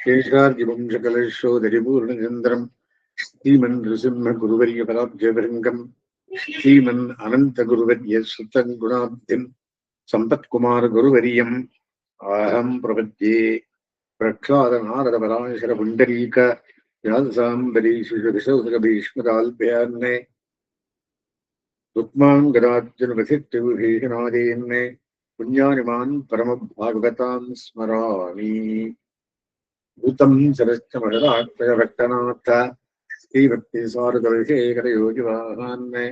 சேஷாதிவம்சகலசோதரிபூர்ணச்சந்திரம் ஸ்ரீமன் நிருசிம்ம குருவரிய பராஜயபிரங்கம் ஸ்ரீமன் அனந்த குருவரிய சுத்தங்குணாப்திம் சம்பத்குமார் குருவரியம் ஆஹம் பிரபத்யே பிரக்ஷாத நாரத பராசர புண்டரீக யாதசாம்பரீஷுஷபிசௌதகபீஷ்மதால்பயான்னே ருக்மாங்கதார்ஜுனபசித்துபீஷணாதேன்னே புண்ணியானிமான் பரமபாகவதாம் ஸ்மராமி பூத்தம் சரச்சமகர ஆட்பய வெட்டநாத்த ஸ்ரீ பக்தி சாருதவிகே கரயோகி வாகான்மே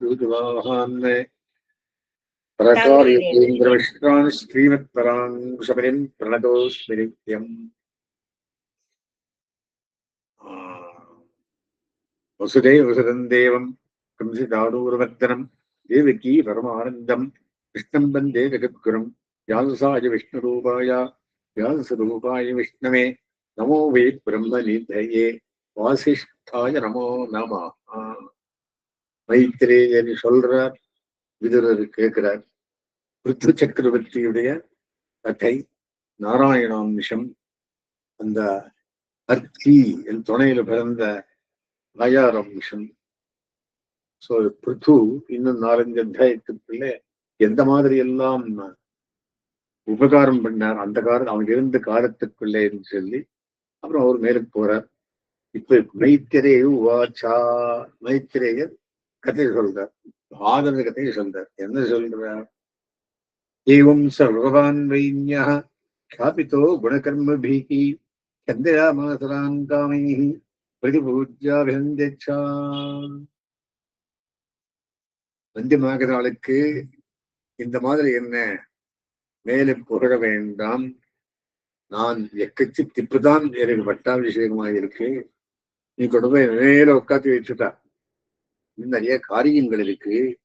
யோகிவாகான்மே பிரகாரியேந்திரவிஷ்டான் ஸ்ரீமத்பராங் சபரிம் பிரணதோஸ்மி நித்யம் வசுதே வசுதம் தேவம் தேவகி பரமானந்தம் கிருஷ்ணம் வந்தே விஷ்ணு ரூபாயா விஷ்ணுரூபாய யாசரூபாய விஷ்ணவே நமோ வே பிரம்ம நிதயே வாசிஷ்டாய நமோ நம மைத்ரேயன் சொல்றார் விதுரர் கேட்கிறார். ருத்து சக்கரவர்த்தியுடைய கதை நாராயணாம்சம் அந்த அர்த்தி என் துணையில பிறந்த ராயாராம்சம் சோ பிருத்து இன்னும் நாலஞ்சு அத்தியாயத்துக்குள்ளே எந்த மாதிரி எல்லாம் உபகாரம் பண்ணார் அந்த காலம் அவன் இருந்த காலத்துக்குள்ளேன்னு சொல்லி அப்புறம் அவர் மேலுக்கு போறார். இப்ப மைத்திரே வாச்சா மைத்திரேயர் கதையை சொல்றார். ஆதரவு கதையை சொல்றார். என்ன சொல்றார்? ஏவம் ச சர்வான் வைன்யா காபித்தோ குணகர்மபிகி சந்திரா மாசராங்காமை பிரதிபூஜாபிரந்தச்சான் வந்தி மகதாளுக்கு இந்த மாதிரி என்ன மேலும் புகழ வேண்டாம். நான் எக்கச்சி திப்புதான் எனக்கு பட்டாபிஷேகமாக இருக்கு. நீ கொண்டு போய் மேல உட்காந்து வச்சுட்டா நிறைய காரியங்கள் இருக்கு.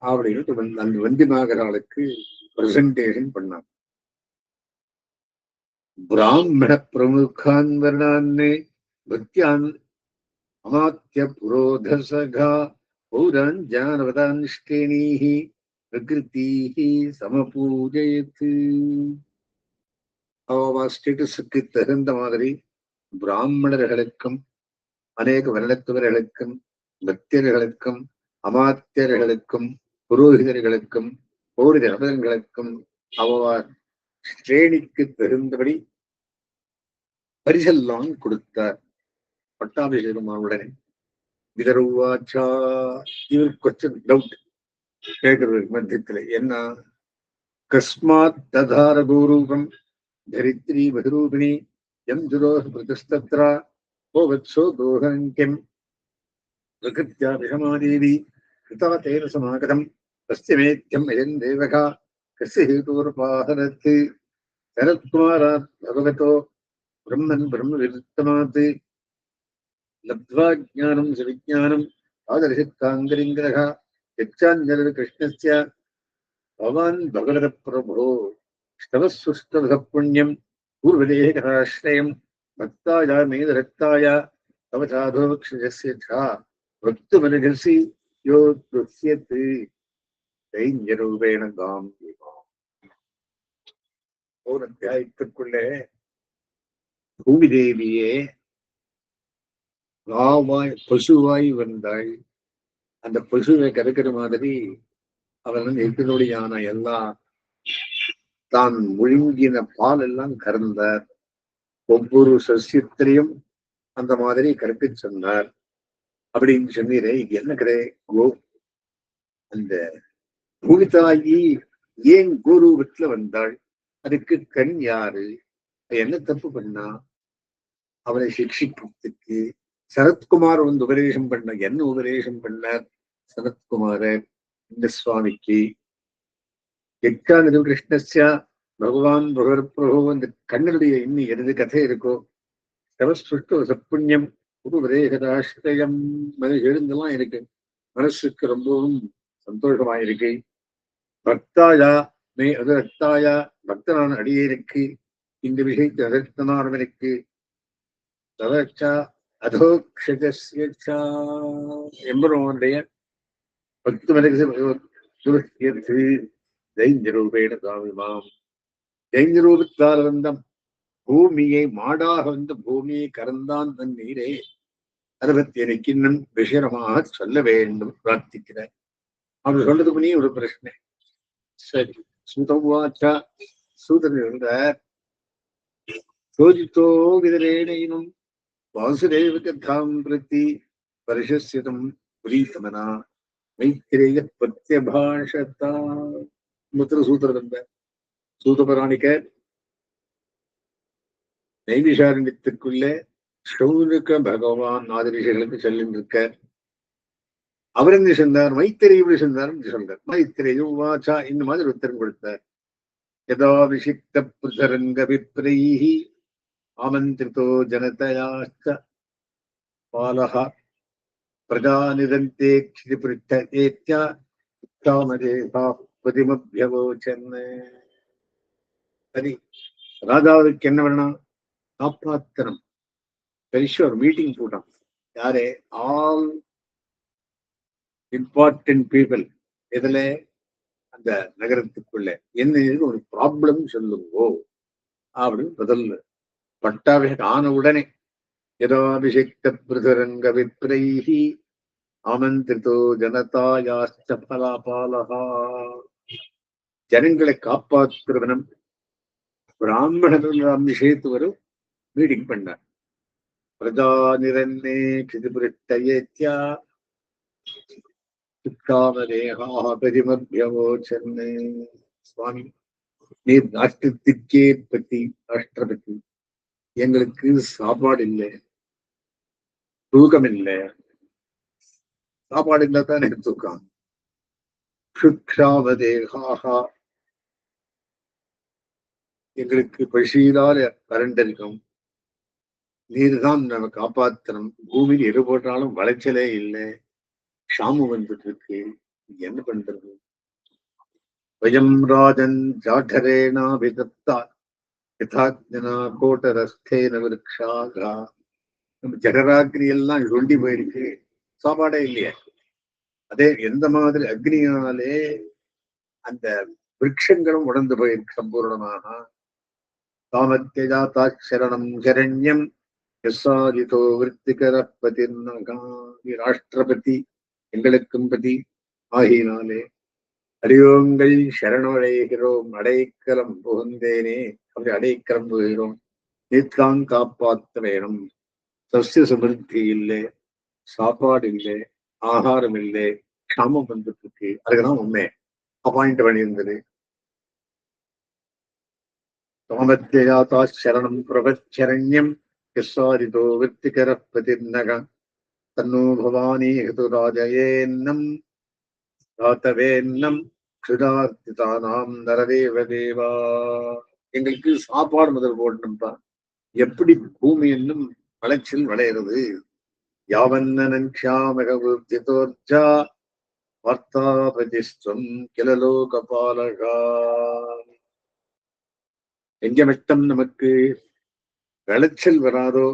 அப்படின்னு அந்த வந்தி மகதாளுக்கு பிரசன்டேஷன் பண்ணான். பிராமண பிரமுகான் வர்ணான்னே பக்தியான் அமாத்திய புரோதசகா पौरान् जानवतान् श्रेणीः प्रकृतीः சமபூஜயத்து அவ ஸ்டேட்டஸுக்கு தகுந்த மாதிரி பிராமணர்களுக்கும் அநேக வருடத்தவர்களுக்கும் பக்தர்களுக்கும் அமாத்தியர்களுக்கும் புரோகிதர்களுக்கும் பௌரித நபர்களுக்கும் அவ ஸ்ரேணிக்கு தகுந்தபடி பரிசெல்லாம் கொடுத்தார் பட்டாபிஷேகமாவுடனே விதர்வாச்சா? இது கொஸ்டின் டவுட் கேட்கறது மத்தியத்துல. என்ன? கஸ்மாத் ததார கோரூபம் தரித்ரி பகிரூபிணி எம் துரோக பிரதிஷ்டத்ரா ஓ வத்சோ தோகங்கியம் பிரகிருத்யா விகமாதேவி கிருதா தேன சமாகதம் தஸ்யமேத்தியம் அயன் தேவகா கஸ்ய ஹேதூர்பாகரத்து சரத்குமாராத் பகவதோ பிரம்மன் பிரம்ம விருத்தமாத்து. லப்த்வா ஜானம் சுவிஜானம் ஆதரிசித்தாங்கிரிங்கிரகா யச்சாஞ்சலர் கிருஷ்ணஸ்ய பவான் பகவத பிரபோ ஸ்தவ சுஷ்டவ புண்ணியம் பூர்வதேக கதாஸ்ரயம் பக்தாயா மேத ரக்தாய தவ சாதுபக்ஷஜஸ்ய சா பக்து மனகசி யோ துஷ்யத்து தைஞ்சரூபேண காம் ஓர் அத்தியாயத்திற்குள்ளே பூமி தேவியே ராவாய் பசுவாய் வந்தாள் அந்த பசுவை கறக்கிற மாதிரி அவன் எத்தினுடையான எல்லா தான் முழுங்கின பால் எல்லாம் கறந்தார். ஒவ்வொரு சசியத்திலையும் அந்த மாதிரி கற்க சொன்னார். அப்படின்னு சொன்னீரே இது என்ன கிடை கோ அந்த பூமிதாயி ஏன் குருவத்துல வந்தாள்? அதுக்கு கண் யாரு? என்ன தப்பு பண்ணா? அவனை சிக்ஷிக்கிறதுக்கு சரத்குமார் வந்து உபதேசம் பண்ண என்ன உபதேசம் பண்ணார்? சரத்குமார இந்த சுவாமிக்கு. எக்கானது கிருஷ்ணஸ்யா பகவான் பகவத் பிரபு அந்த கண்ணனுடைய இன்னும் எனது கதை இருக்கோ? தவஸ்ருஷ்ட சப்புண்ணியம் உபதேகதாசிரயம் மனு எழுந்தெல்லாம் இருக்கு மனசுக்கு ரொம்பவும் சந்தோஷமாயிருக்கு. பக்தாயா மே அதற்காயா பக்தனான அடியேனுக்கு இந்த விஷயத்தை அதர்த்தனானவனுக்கு. ததச்சா அதோக்ஷகஸ்ய எம்பெருமானுடைய பக்து மனசு துருக்கியத்து தைஞ்சரூபேண சுவாமிமாம் தைஞ்சரூபத்தால் வந்த பூமியை மாடாக வந்த பூமியை கறந்தான் தன் நீரே அதை பத்தி எனக்கு இன்னும் விஷயமாக சொல்ல வேண்டும் பிரார்த்திக்கிறேன் அவர் சொல்றதுக்கு முன்னே ஒரு பிரச்சனை। சரி சுதவாச்சா சூதன் சொல்ற சோதித்தோ விதரேனைனும் வாசுதேவ கதாம் பிரதி பரிசஸ்யதம் புரீத்தமனா மைத்திரேய பிரத்யபாஷத்தா முத்திர சூத்திரம் இருந்த சூதபராணிக்க நைவிஷாரண்யத்துக்குள்ளே சௌனுக்க பகவான் ஆதிரிஷர்களுக்கு சொல்லிருக்க அவர் என்ன சொன்னார் மைத்திரை இப்படி என்று சொல்றார். மைத்திரையும் வாச்சா இந்த மாதிரி உத்தரம் கொடுத்தார். யதாபிஷிக்த புதரங்க விப்ரைஹி ஆமந்திரிதோ ஜனதயாச்ச பாலக பிரஜாநிதந்தே க்ஷிதிபிருத்தேத்யா காமதேகா பதிமபியவோச்சன் சரி ராஜாவுக்கு என்ன வேணும் காப்பாத்தனம் பெருசா மீட்டிங் போட்டான். யாரே? All important people. இதுல அந்த நகரத்துக்குள்ள. என்ன ஒரு ப்ராப்ளம் சொல்லுங்கோ. அப்படின்னு பதில் பட்டாபிஷேகம் ஆன உடனே யதாபிஷிக்த பிருதரங்க விப்ரைஹி ஆமந்திரிதோ ஜனதாயாச்ச பலாபாலகா. ஜனங்களை காப்பாற்றுவனும். பிராமணர்கள் விஷயத்து வரும் மீட்டிங் பண்ணார். பிரஜா நிரன்னே கிருதிபுரிட்டயேத்யா சுத்தாமதேகாக பெரிமபியவோச்சன்னு சுவாமி நீர் ராஷ்டிரத்திற்கே பத்தி ராஷ்டிரபதி எங்களுக்கு சாப்பாடு இல்லை தூக்கம் இல்லை சாப்பாடு இல்ல தானே தூக்கம். சுக்ஷாவதேகாக எங்களுக்கு பசியிலால வறண்டிருக்கும் நீர் தான் நம்ம காப்பாத்தணும் பூமியில் எது போட்டாலும் வளைச்சலே இல்லை. ஷாமு வந்துட்டு இருக்கு என்ன பண்றது? வயம் ராஜன் ஜாഠரேனா விதத்தார். யதாஜனா கோட்டரஸ்தேன விருக்ஷாகா நம்ம ஜடராக்னி எல்லாம் கொண்டி போயிருக்கு. சாப்பாடே இல்லையா. அதே எந்த மாதிரி அக்னியாலே அந்த விரக்ஷங்களும் உடந்து போயிருக்கு சம்பூர்ணமாக. காமத்தியஜாத்தா சரணம் சரண்யம் எஸ்ஸாதிதோ விற்த்திகர பதிர்னகா ராஷ்டிரபதி எங்களுக்கும் பதி. ஆகினாலே அடியோங்கள் சரணடைகிறோம் அடைக்கலம் புகுந்தேனே. அப்படி அடைக்கலம் புகிறோம் நீத்தான் காப்பாற்ற வேணும். சசிய சமிருத்தி இல்லை. சாப்பாடு இல்லை. ஆகாரம் இல்லை. க்ஷாமம் வந்துட்டு இருக்கு அதுக்குதான் உண்மை. அப்பாயிண்ட் பண்ணியிருந்தது. காமத்தியாதா சரணம் பிரபச்சரண்யம். விசாரிதோ விற்த்திகர தன்னோ பவானி ஹிதுராஜயேன்னம். தாத்தவேன்னம் கிருதார்த்திதானாம் நரதேவ தேவா. எங்களுக்கு சாப்பாடு முதல் போடணும்ப்பா எப்படி பூமி என்னும் வளர்ச்சியில் விளையிறது யாவன்னன் பிரதிஷ்டம் வார்த்தாபதிஸ்வம் கிலலோகபாலகா எங்க மட்டும் நமக்கு விளைச்சல் வராதோ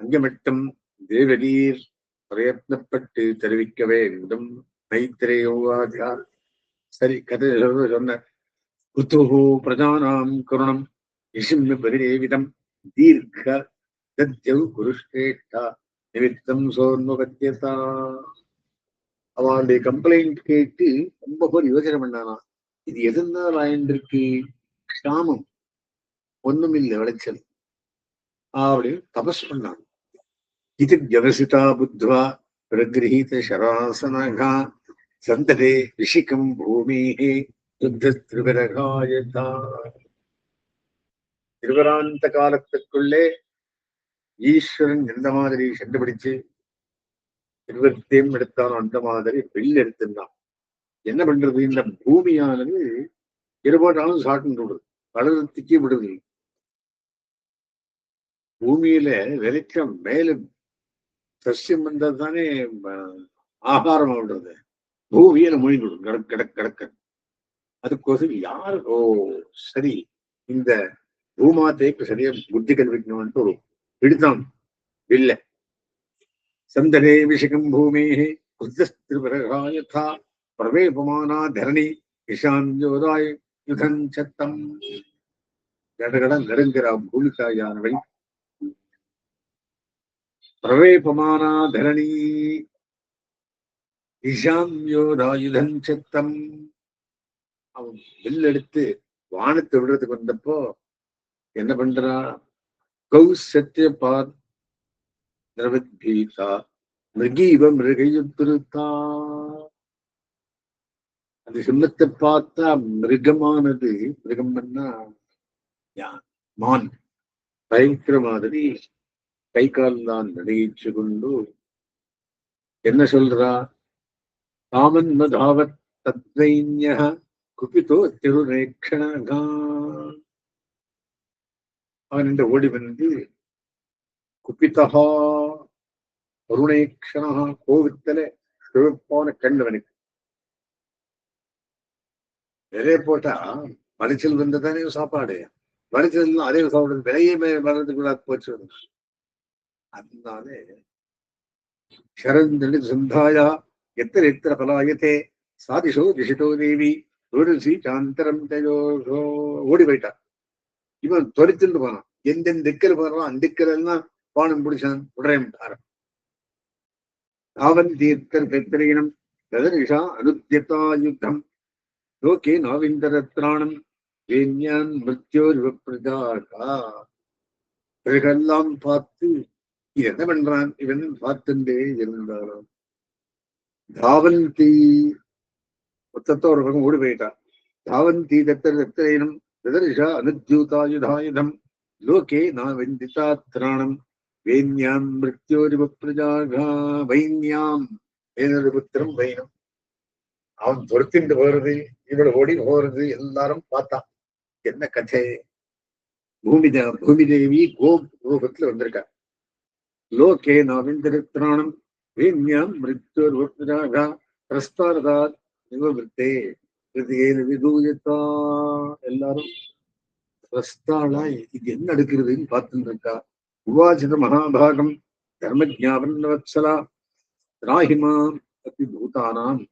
அங்க மட்டும் தேவரீர் பிரயத்னப்பட்டு தெரிவிக்க வேண்டும். மைத்திரேயோவாதியா சரி கதை சொல்றது சொன்ன. ருத்துஹு பிரஜானாம் கருணம். யசிம்ய பரிதேவிதம் தீர்க்க தத்யவ் குருஷ்டேட்டா நிமித்தம் சோர்முகத்தியதா அவளுடைய கம்ப்ளைண்ட் கேட்டு ரொம்ப பேர் யோசனை பண்ணானா. இது எதனால் ஆயின்றிருக்கு? க்ஷாமம். ஒண்ணும் இல்லை விளைச்சல். அப்படின்னு தபஸ் பண்ணான். இது ஜவசிதா புத்வா பிரகிரகித சராசனகா. சந்ததே ரிஷிகம் பூமிஹி திருவிரகாயதா திருவராந்த காலத்துக்குள்ளே ஈஸ்வரன் எந்த மாதிரி கண்டுபிடிச்சு திருவத்தையும் எடுத்தாலும் அந்த மாதிரி வில் எடுத்திருந்தான். என்ன பண்றது? இந்த பூமியானது இருபாட்டாலும் சாட்டம் விடுது வளர்த்துக்கே விடுது. பூமியில வெளிச்சம் மேலும் சசியம் வந்தது தானே ஆகாரம் விடுறது பூமியில மொழிந்து விடும் கிடக் கிடக் கிடக்க. அதுக்கோசம் யார் ஓ சரி இந்த பூமாத்தைக்கு சரியா புத்தி கல்விக்கணும்னு ஒரு எடுத்தான் இல்ல. சந்தனே விஷகம் பூமி யதா பிரவேபமானா தரணி இஷாஞ்சோதாய் யுகஞ்சத்தம் கடகட நெருங்கிற பூமிக்காயானவள் பிரவேபமானா தரணி இஷாம்யோதாயுதஞ்சத்தம் அவன் வில் எடுத்து வானத்தை விடுறதுக்கு வந்தப்போ என்ன பண்றா? கௌ சத்திய பாத் திரவத்பீதா மிருகீவ மிருகயுத்திருத்தா. அந்த சிம்மத்தை பார்த்தா மிருகமானது. மிருகம் யா- மான். பயங்கர மாதிரி கை கால் தான் நடிச்சு கொண்டு என்ன சொல்றா? ஆமன்ன தாவத் தத்வைன்யா குபிதோ திருநேக்ஷணகா அவன் இந்த ஓடி வந்து குபிதகா அருணேக்ஷணா கோவித்தல சிவப்பான கண் அவனுக்கு. நிறைய போட்டா மலைச்சல் வந்ததானே சாப்பாடு. மலைச்சல் அதே சாப்பிடுறது விலையே வர்றதுக்கு கூட போச்சு அதனால சரந்தனி சந்தாயா எத்திர எத்திர பலாயத்தே சாதிஷோ திசிதோ தேவி. துளசி சாந்தரம் தயோசோ ஓடி போயிட்டான். இவன் துரித்துட்டு போனான். எந்தெந்த திக்கில் போறான் அந்த திக்கில் எல்லாம் பானம் பிடிச்சான். உடனே ஆவன் தீர்த்தர் பெத்திரீனம் ததனிஷா அனுத்தியதா யுத்தம் லோகே நாவிந்தரத்ராணம் வேண்யான் மிருத்யோர் பிரஜாகா பிறகெல்லாம் பார்த்து இது என்ன பண்றான் இவன் பார்த்துட்டே இருந்தாராம். தாவந்தி மொத்தத்தை ஒரு பக்கம் ஓடி போயிட்டான். தாவந்தி தத்தர் தத்தரேனம் ததரிஷா அனுத்யூதாயுதாயுதம் லோகே நான் வெந்திதா திராணம் வேண்யாம் மிருத்யோரிவ பிரஜாகா வைன்யாம் வேனொரு புத்திரம் வைனம் அவன் துரத்திண்டு போறது இவள் ஓடி போறது எல்லாரும் பார்த்தான் என்ன கதை? பூமி பூமி தேவி கோ வந்திருக்கா. லோகே நாவிந்திரத்ராணம் வீண்யம் வேண்யாம் மிருத்யோர்வப்ராகா பிரஸ்தாரதா நிவவிருத்தே கிருதியேன விதூயத்தா எல்லாரும் பிரஸ்தாளா இது என்ன நடக்கிறதுன்னு பார்த்துட்டு இருக்கா உவாச்சித மகாபாகம் தர்மஜாபன்னவத்சலா திராஹிமாம் அப்படி பூதானாம்.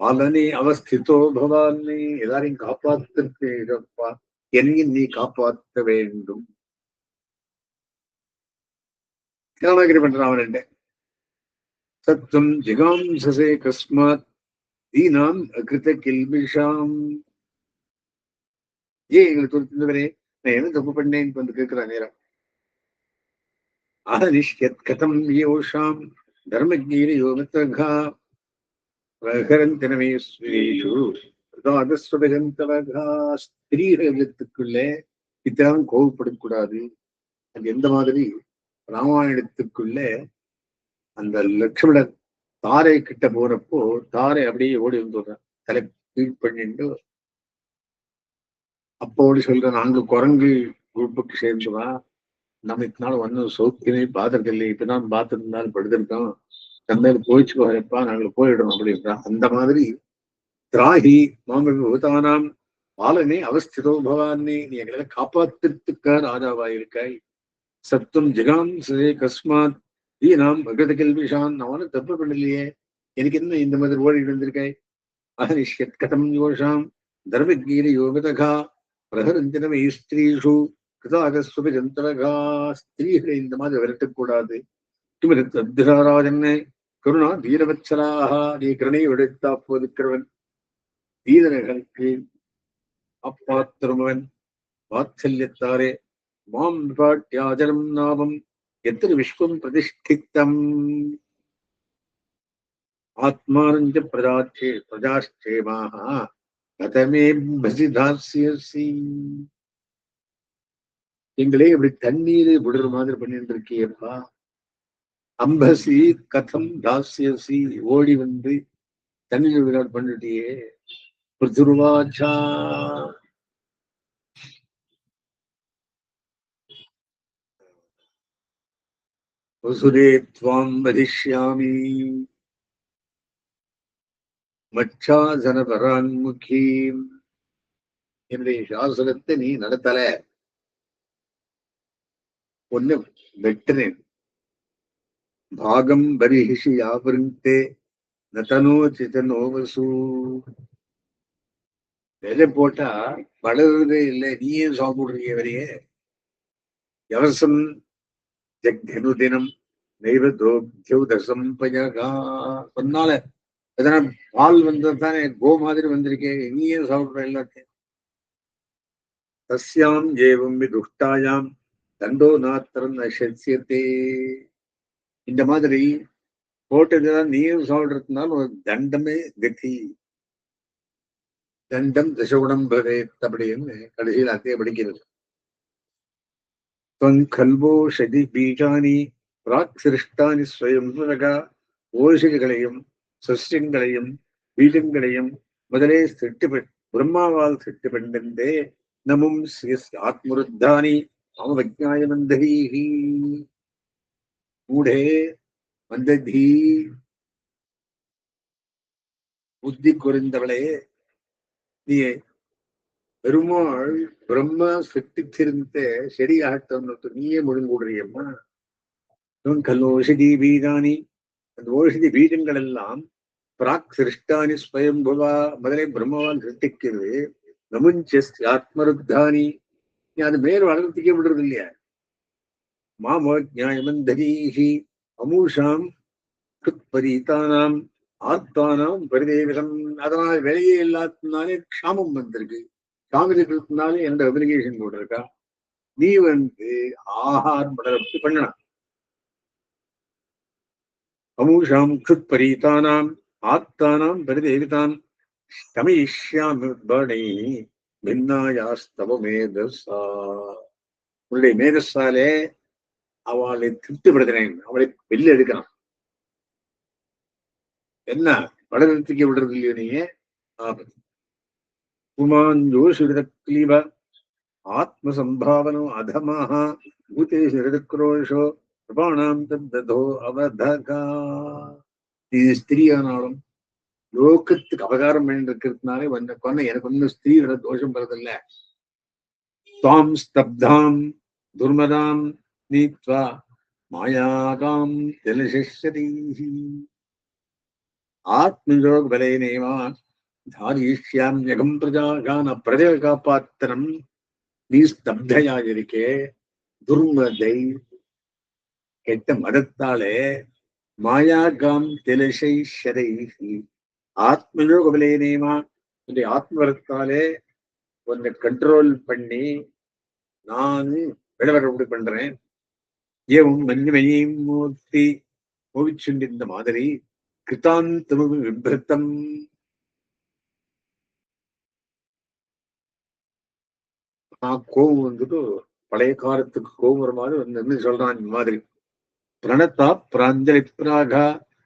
பாலனே அவஸ்திதோ பவானே. எல்லாரையும் காப்பாத்திருப்பா என்னையும் நீ காப்பாற்ற வேண்டும். தியானகிரி பண்றான் அவன் சத்வம் ஜெகாம்சசே கஸ்மாத் தீனாம் அகிருத கில்பிஷாம் ஏன் எங்களை துரத்துந்தவரே நான் என்ன தப்பு பண்ணேன் வந்து கேட்கிறான் நேரம் ஆனிஷ்யத் கதம் யோஷாம் தர்மஜீர யோகத்தகா பிரகரந்தனமே ஸ்ரீஷு பிரதாதஸ்வதகந்தவகா ஸ்திரீகளுக்குள்ளே இத்தனம் கோவப்படக்கூடாது அது எந்த மாதிரி ராமாயணத்துக்குள்ளே அந்த லட்சுமணன் தாரை கிட்ட போறப்போ தாரை அப்படியே ஓடி வந்துடுறான் தலை கீழ் பண்ணிட்டு அப்போ சொல்ற நாங்க குரங்கு குரூப்புக்கு சேர்ந்துவா நம்ம இத்தனால ஒன்றும் சோக்கினே பார்த்துருக்கில்லை இப்பதான் பார்த்துருந்தாலும் படுத்திருக்கோம். தந்தையில போயிச்சு போகிறப்பா நாங்கள் போயிடுறோம் அப்படின்றான் அந்த மாதிரி திராகி மாம பூதானாம் பாலனே அவஸ்திதோ பவானே நீ எங்களை காப்பாத்துறதுக்கா ராஜாவாயிருக்காய். சத்தும் ஜெகாம் சே கஸ்மாத் ஈ தீனாம் அகிருத கல்விஷான் அவனும் தப்பு பண்ணலையே. எனக்கு என்ன இந்த மாதிரி ஓடி இருந்திருக்காய் அகனிஷ்யத் கதம் யோஷாம் தர்மகீர யோகதகா பிரகரந்தினமை ஸ்திரீஷு கிருதாகஸ்வபி ஜந்தரகா ஸ்திரீகளை இந்த மாதிரி விரட்டக்கூடாது. கிமராஜன் கருணா வீரவத்சலாக நீ கருணை எடுத்தா போதுக்கிறவன். வீரர்களுக்கு அப்பாத்திரமவன். வாத்சல்யத்தாரே மாம் பாட்டியாஜலம் நாபம். எத்திர விஸ்வம் பிரதிஷ்டித்தம்? ஆத்மானஞ்ச பிரஜாச்சே பிரஜாச்சேமாக கதமே பசிதாசியசி எங்களே இப்படி தண்ணீர் விடுற மாதிரி பண்ணிட்டு இருக்கியப்பா அம்பசி கதம் தாசியசி ஓடி வந்து தண்ணீர் விளையாடு பண்ணிட்டியே. பிருதுருவாச்சா. வசுதே துவாம் வதிஷ்யாமி மச்சாசனபரான்முகீம் என்னுடைய சாசனத்தை நீ நடத்தல. ஒன்னு வெட்டினேன் பாகம் பரிஹிஷி யாபருந்தே நதனோச்சித நோவசு விதை போட்டா வளருதே இல்லை. நீயே சாப்பிடுறீங்க வரையே யவசம் ஜக்தினம் நைவ தோக்தியௌ சொன்னால எதனா பால் வந்ததானே கோ மாதிரி வந்திருக்கேன் நீயே சாப்பிடுற எல்லாத்தையும். தஸ்யாம் ஏவம் விதுஷ்டாயாம் தண்டோ நாத்திரம் நசத்தியத்தே இந்த மாதிரி போட்டதுதான் நீயும் சாப்பிடுறதுனால ஒரு தண்டமே கதி தண்டம் தசகுணம் பவேத் அப்படின்னு கடைசியில் அத்தைய படிக்கிறது. கல்வோஷதி பீஜானி பிராக் சிருஷ்டானி ஸ்வயம் ஓஷதிகளையும் சஸ்யங்களையும் பீஜங்களையும் முதலே சிட்டு பிரம்மாவால் சிட்டு பெண்டே நமும் ஆத்மருத்தானி அவஜாய மந்தீஹி மூடே மந்ததீ புத்தி குறைந்தவளே நீ பெருமாள் பிரம்மா சிருஷ்டிச்சிருந்த சரியாகட்டும் நீயே முழுங்குடுறியம்மா கல் ஓஷதி பீஜானி அந்த ஓஷதி பீஜங்கள் எல்லாம் பிராக் சிருஷ்டானி ஸ்வயம்புவா முதலே பிரம்மவால் சிருஷ்டிக்கிறது. நமுஞ்சஸ் ஆத்மருத்தானி. நீ அது மேல் வளர்த்திக்க விடுறது இல்லையா மாமோஜாயமந்தரீஹி அமூஷாம் பரீதானாம் ஆத்மானாம் பரிதேவிதம் அதனால் வெளியே இல்லாததுனாலே க்ஷாமம் வந்திருக்கு. காமிரிக்கிறதுனாலே எந்த அப்ளிகேஷன் கூட இருக்கா? நீ வந்து ஆகாரம் வளர்ப்பு பண்ணணும் அமூஷாம் க்ஷுத்பரீதானாம் ஆத்தானாம் பரிதேவிதாம். தமிஷ்யாமி பின்னாயாஸ்தவ மேதசா உன்னுடைய மேதஸாலே அவளை திருப்திப்படுத்தினேன். அவளை வெளில எடுக்கிறான். என்ன? வடநிறுத்திக்க விடுறது இல்லையோ நீங்க ஆபத்து. புமாஞ்சோஷிடக்லீவ ஆத்மசம்பாவனோ அதமாக பூதேஷு ஹிருதக்ரோஷோ கிருபாணாம் தத்தோ அவதகா இது ஸ்திரீயானாலும் லோகத்துக்கு அபகாரம் பண்ணிருக்கிறதுனாலே வந்த கொன்ன எனக்கு ஒன்னும் ஸ்திரீயோட தோஷம் வரதில்ல துவாம் ஸ்தப்தாம் துர்மதாம் நீத்வா மாயாகாம் ஜலசிஷதீஹி ஆத்மயோக பலேனேவா தாரிஷ்யாம்யகம் பிரஜாகான பிரஜை காப்பாத்திரம் நீ ஸ்தப்தையாயிருக்கே துர்மதை கெட்ட மதத்தாலே மாயாகாம் திலசை ஷரைஹி ஆத்மயோக பலேனேமா இந்த ஆத்மரத்தாலே உன்னை கண்ட்ரோல் பண்ணி நான் விளவர இப்படி பண்றேன். ஏவும் மஞ்சமயம் மூர்த்தி இந்த மாதிரி கிருத்தாந்தமும் விபிரத்தம் நான் கோபம் வந்துட்டு பழைய காலத்துக்கு கோபுற மாதிரி வந்து சொல்றான் இந்த மாதிரி. பிரணத்தா பிராஞ்சலி பிராகா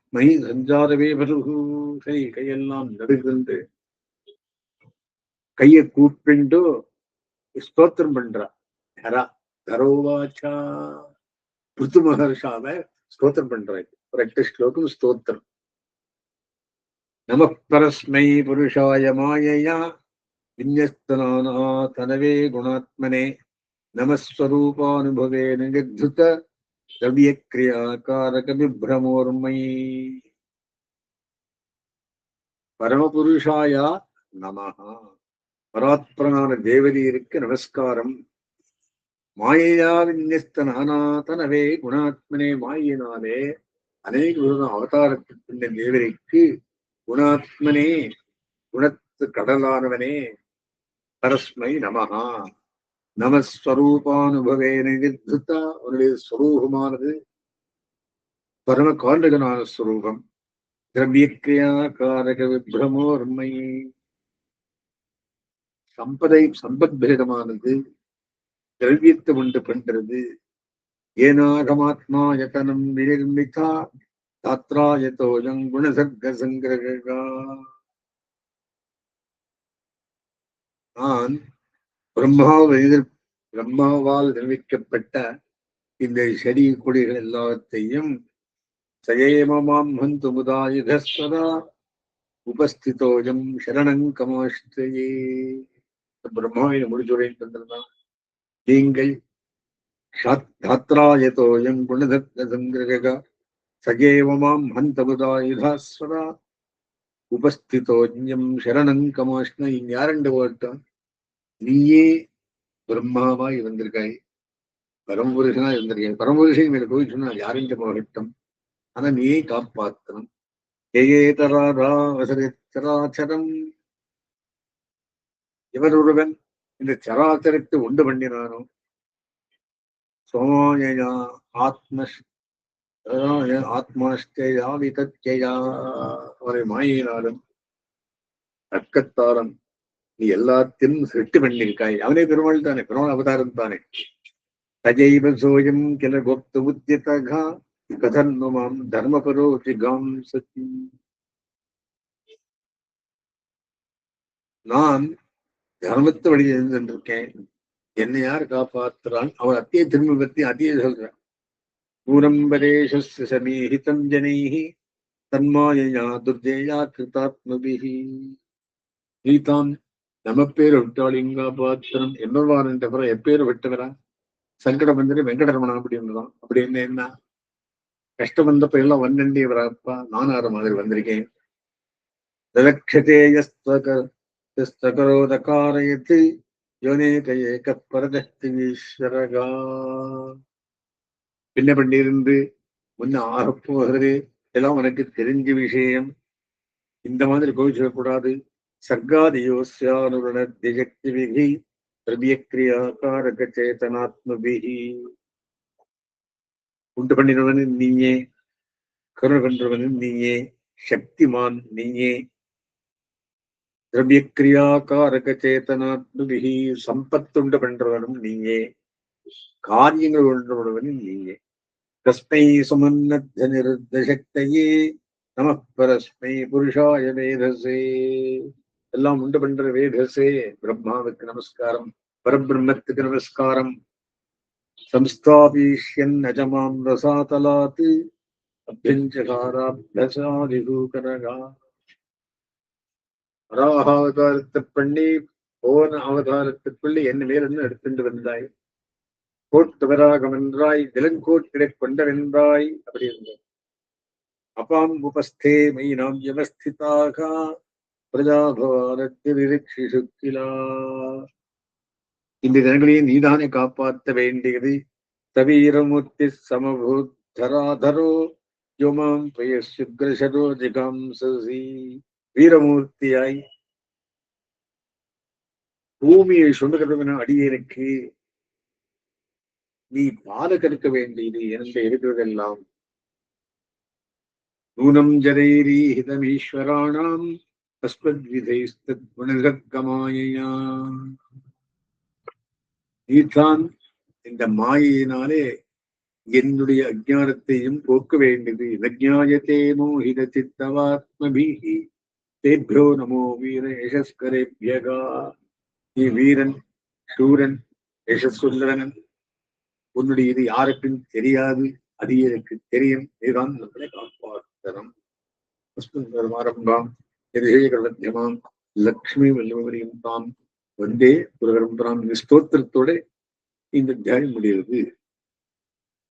மை சஞ்சாரவே பருகு. கை கையெல்லாம் நடுகின்று கையை கூப்பிண்டு ஸ்தோத்திரம் பண்றா. யாரா தரோவாச்சா. புத்து மகர்ஷாவை ஸ்தோத்திரம் பண்றாங்க ஒரு எட்டு ஸ்லோகம் ஸ்தோத்திரம். நம பரஸ்மை புருஷாய மாயையா. விநியஸ்தனானா தனவே குணாத்மனே நமஸ்வரூபானுபவே நிர்துத திரவியக்கிரியாக்காரக விப்ரமோர்மயி பரமபுருஷாயா நமஹா பராத்பரான தேவதீருக்கு நமஸ்காரம் மாயையா விநியஸ்த நானாதனவே குணாத்மனே மாயினாலே அநேக விதம் அவதாரத்துக்கு பின்ன தேவரிக்கு குணாத்மனே குணத்து கடலானவனே। பரஸ்மை நமஹா. நமஸ்வரூபானுபவே நிர்துத்தா அவனுடைய ஸ்வரூபமானது பரம காண்டகனான ஸ்வரூபம். திரவியக்கிரியா காரக விப்ரமோர்மை. சம்பதை சம்பத் பேதமானது திரவியத்தை உண்டு பண்றது. ஏனாகமாத்மா யதனம் நிர்மிதா தாத்ராயதோஜங் குணசர்க்க சங்கிரகா நான் பிரம்மாவை எதிர் பிரம்மாவால் நிர்மிக்கப்பட்ட இந்த செடி கொடிகள் எல்லாத்தையும் சயேமமாம் ஹந்து முதாயுதஸ்வதா உபஸ்திதோயம் சரணங்கமாஷ்டயே பிரம்மாவின முடிச்சுரையும் தந்திருந்தான் நீங்கள் தாத்ராயதோயம் குணதத்ன சங்கிரக சகேவமாம் ஹந்தமுதாயுதாஸ்வதா உபஸ்திதோஜம் சரணம் கமோஷ்ண இங்க யாருண்டு போட்டோம் நீயே பிரம்மாவாய் வந்திருக்காய் பரமபுருஷனா இருந்திருக்கேன் பரமபுருஷன் மேல போய் சொன்னால் யாருண்டு போகட்டும்? ஆனா நீயே காப்பாற்றணும். ஏதராசராச்சரம் இவர் ஒருவன் இந்த சராச்சரத்தை உண்டு பண்ணினானோ? சோமயா ஆத்ம ஆத்மாஷ்டயா விதத்யா அவரை மாயினாலும் தர்க்கத்தாலும் நீ எல்லாத்தையும் சிருஷ்டி பண்ணியிருக்காய். அவனே பெருமாள் தானே பெருமாள் அவதாரம் தானே. தஜைவ சோயம் கிள கோப்த உத்தியதகா கதன்னு மாம் தர்மபரோ ஜிகாம் சத்தி நான் தர்மத்தை வழி இருந்திருக்கேன். என்னை யார் காப்பாற்றுறான் அவன் அத்தியை திரும்ப பற்றி அத்தியை சொல்றான். பூரம்பரேஷஸ்ய சமீஹிதம் ஜனைஹி தன்மாயையா துர்ஜேயா கிருதாத்மபிஹி நீதான் நம்ம பேர் விட்டாளிங்கா பாத்திரம் என்னவான் என்றவரை எப்பேர் விட்டவரா சங்கடம் வந்து வெங்கடரமணா அப்படின்றான் அப்படி என்ன? என்ன கஷ்டம் வந்தப்ப எல்லாம் வந்தண்டியவராப்பா நானார மாதிரி வந்திருக்கேன். தகரோதகாரயத்து யோனேக ஏக பரதஸ்தி ஈஸ்வரகா என்ன பண்ணியிருந்து முன்ன ஆகப்போகிறது எல்லாம் உனக்கு தெரிஞ்ச விஷயம். இந்த மாதிரி கோவிச்சிடக்கூடாது சர்க்காதியோஸ்யானுரண திஜக்தி விதி திரவியக்கிரியாகாரக சேதனாத்மபிகி உண்டு பண்ணினவனும் நீயே. கருணை கொன்றவனும் நீயே. சக்திமான் நீயே. திரவியக்கிரியாகாரக சேதனாத்மபிகி சம்பத்துண்டு பண்றவனும் நீயே. காரியங்கள் ஒன்றுவனும் நீயே. தஸ்மை சுமன்னத்த நிருத்த நம பரஸ்மை புருஷாய வேதசே. எல்லாம் உண்டு பண்ற வேதசே. பிரம்மாவுக்கு நமஸ்காரம் பரபிரம்மத்துக்கு நமஸ்காரம். சம்ஸ்தாபீஷ்யன் அஜமாம் ரசாதலாத்து அபியஞ்சகாராபியசாதிகூகரகா வராக அவதாரத்தை பண்ணி போன அவதாரத்துக்குள்ள என்ன மேலிருந்து எடுத்துட்டு வந்தாய்? கோட்டுவராகமென்றாய் வென்றாய் கொண்டவென்றாய் அப்படி இருந்தது. அப்பாம் உபஸ்தே மை நாம் வியவஸ்திதாக பிரஜாபவாரத்திரிஷிஷு இந்த ஜனங்களையும் நீதானே காப்பாற்ற வேண்டியது. தவீரமூர்த்தி சமபூத்தராதரோ யோமாம் பெயர் பயசுக்ரசரோ ஜிகாம்சசி வீரமூர்த்தியாய் பூமியை சுண்டுகிறவன அடியனுக்கு நீ பாலகருக்க வேண்டியது என்று இருக்கிறதெல்லாம் நூனம் ஜரைரீஹிதமீஸ்வராணாம் அஸ்மத்விதைஸ்தத்குணகமாயா நீதான் இந்த மாயினாலே என்னுடைய அஜானத்தையும் போக்க வேண்டியது. நஜாயத்தே மோஹித சித்தவாத்மபிஹி தேபியோ நமோ வீர யசஸ்கரேபியகா. நீ வீரன் சூரன் யசஸ்வல்லவன் உன்னுடைய இது யாருக்கும் தெரியாது அது எனக்கு தெரியும். இதுதான் நம்மளை காப்பாற்றணும். ஆரம்பம் எதிர்கலத்தியமாம் லக்ஷ்மி வல்லவரையும் தாம் வந்தே ஒரு பரம்பராம் ஸ்தோத்திரத்தோட இந்த தியானம் முடிகிறது.